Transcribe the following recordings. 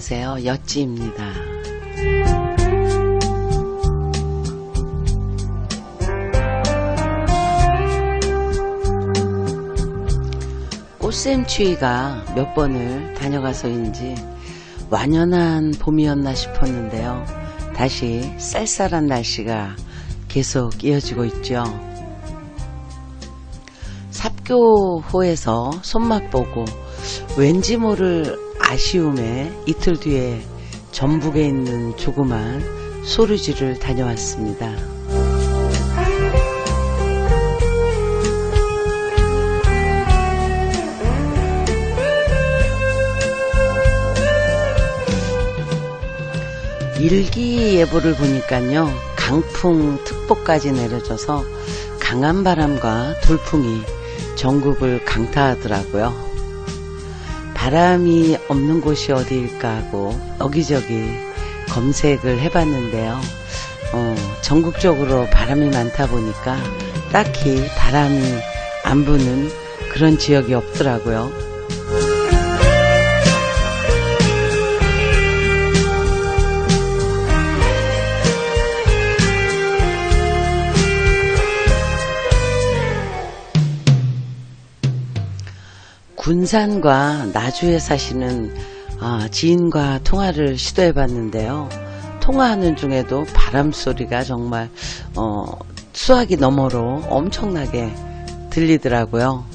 안녕하세요. 여찌입니다. 꽃샘추위가 몇 번을 다녀가서인지 완연한 봄이었나 싶었는데요. 다시 쌀쌀한 날씨가 계속 이어지고 있죠. 삽교호에서 손맛 보고 왠지 모를 아쉬움에 이틀 뒤에 전북에 있는 조그만 소르지를 다녀왔습니다. 일기예보를 보니까요, 강풍 특보까지 내려져서 강한 바람과 돌풍이 전국을 강타하더라고요. 바람이 없는 곳이 어디일까 하고 여기저기 검색을 해봤는데요. 어, 전국적으로 바람이 많다 보니까 딱히 바람이 안 부는 그런 지역이 없더라고요. 군산과 나주에 사시는 아, 지인과 통화를 시도해 봤는데요. 통화하는 중에도 바람 소리가 정말 어, 수화기 너머로 엄청나게 들리더라고요.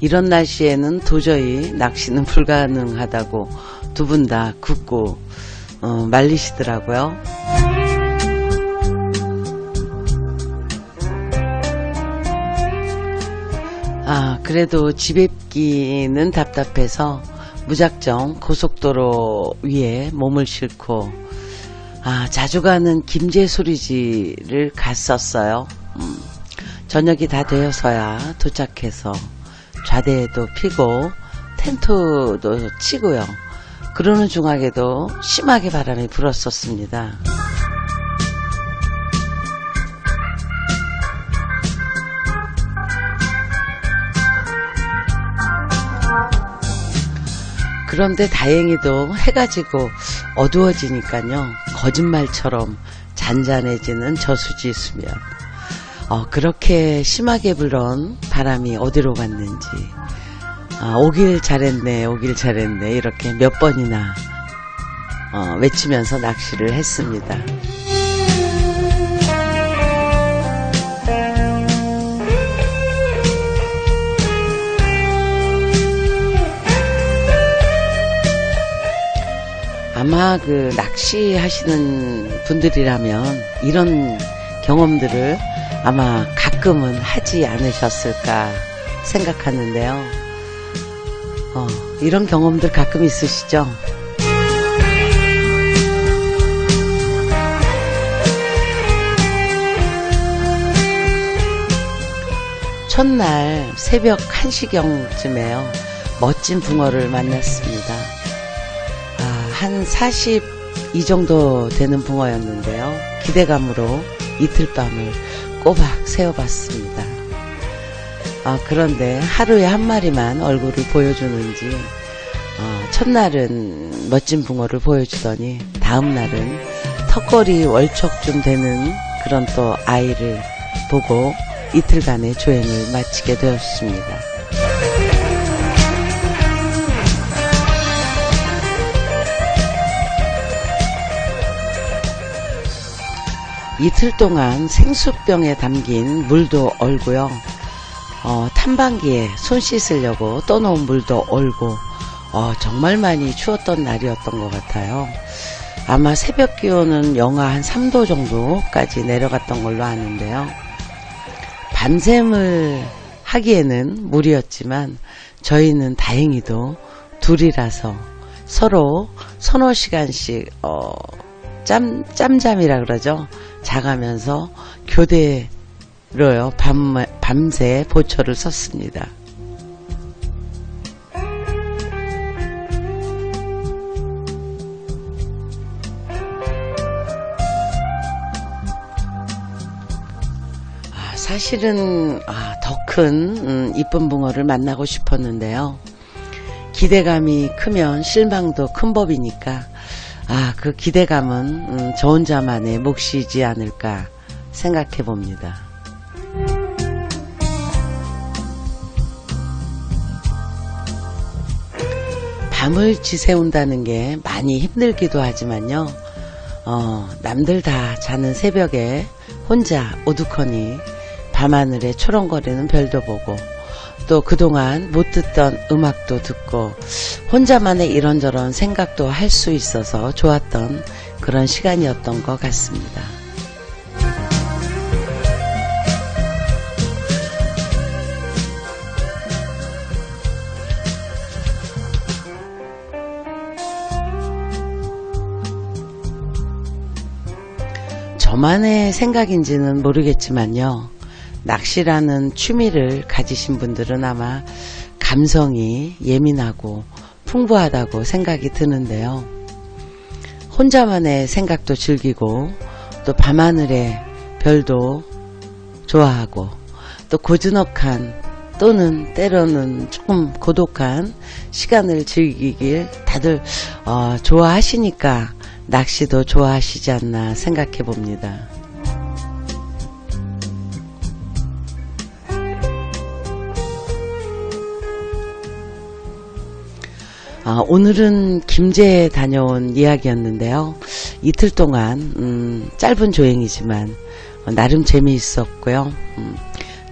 이런 날씨에는 도저히 낚시는 불가능하다고 두 분 다 굳고 어, 말리시더라고요. 아, 그래도 집입기는 답답해서 무작정 고속도로 위에 몸을 싣고 아, 자주 가는 김제소리지를 갔었어요. 음, 저녁이 다 되어서야 도착해서 좌대에도 피고 텐트도 치고요. 그러는 중하게도 심하게 바람이 불었었습니다. 그런데 다행히도 해가 지고 어두워지니까요. 거짓말처럼 잔잔해지는 저수지 수면. 어, 그렇게 심하게 불던 바람이 어디로 갔는지. 아, 오길 잘했네, 오길 잘했네. 이렇게 몇 번이나 어, 외치면서 낚시를 했습니다. 아마 그 낚시 하시는 분들이라면 이런 경험들을 아마 가끔은 하지 않으셨을까 생각하는데요. 어, 이런 경험들 가끔 있으시죠? 첫날 새벽 1시경쯤에요. 멋진 붕어를 만났습니다. 아, 한42 정도 되는 붕어였는데요. 기대감으로 이틀 밤을 꼬박 세워봤습니다. 아, 그런데 하루에 한 마리만 얼굴을 보여주는지, 어, 첫날은 멋진 붕어를 보여주더니, 다음날은 턱걸이 월척쯤 되는 그런 또 아이를 보고 이틀간의 조행을 마치게 되었습니다. 이틀 동안 생수병에 담긴 물도 얼고요. 어, 탐방기에 손 씻으려고 떠놓은 물도 얼고 어, 정말 많이 추웠던 날이었던 것 같아요. 아마 새벽 기온은 영하 한 3도 정도까지 내려갔던 걸로 아는데요. 밤샘을 하기에는 무리였지만 저희는 다행히도 둘이라서 서로 서너 시간씩 어, 짬 짬잠이라 그러죠. 자가면서 교대로요 밤 밤새 보초를 섰습니다. 아, 사실은 아, 더큰 음, 이쁜 붕어를 만나고 싶었는데요. 기대감이 크면 실망도 큰 법이니까 아, 그 기대감은 음, 저 혼자만의 몫이지 않을까 생각해 봅니다. 밤을 지새운다는 게 많이 힘들기도 하지만요. 어, 남들 다 자는 새벽에 혼자 오두커니 밤하늘에 초롱거리는 별도 보고 또 그동안 못 듣던 음악도 듣고 혼자만의 이런저런 생각도 할 수 있어서 좋았던 그런 시간이었던 것 같습니다. 저만의 생각인지는 모르겠지만요. 낚시라는 취미를 가지신 분들은 아마 감성이 예민하고 풍부하다고 생각이 드는데요. 혼자만의 생각도 즐기고 또 밤하늘의 별도 좋아하고 또 고즈넉한 또는 때로는 조금 고독한 시간을 즐기길 다들 어, 좋아하시니까 낚시도 좋아하시지 않나 생각해 봅니다. 아, 오늘은 김제에 다녀온 이야기였는데요. 이틀 동안 음, 짧은 조행이지만 어, 나름 재미있었고요. 음,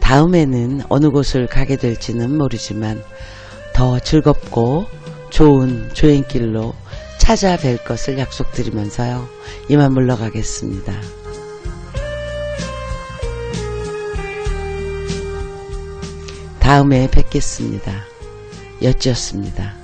다음에는 어느 곳을 가게 될지는 모르지만 더 즐겁고 좋은 조행길로 찾아뵐 것을 약속드리면서요. 이만 물러가겠습니다. 다음에 뵙겠습니다. 여찌였습니다.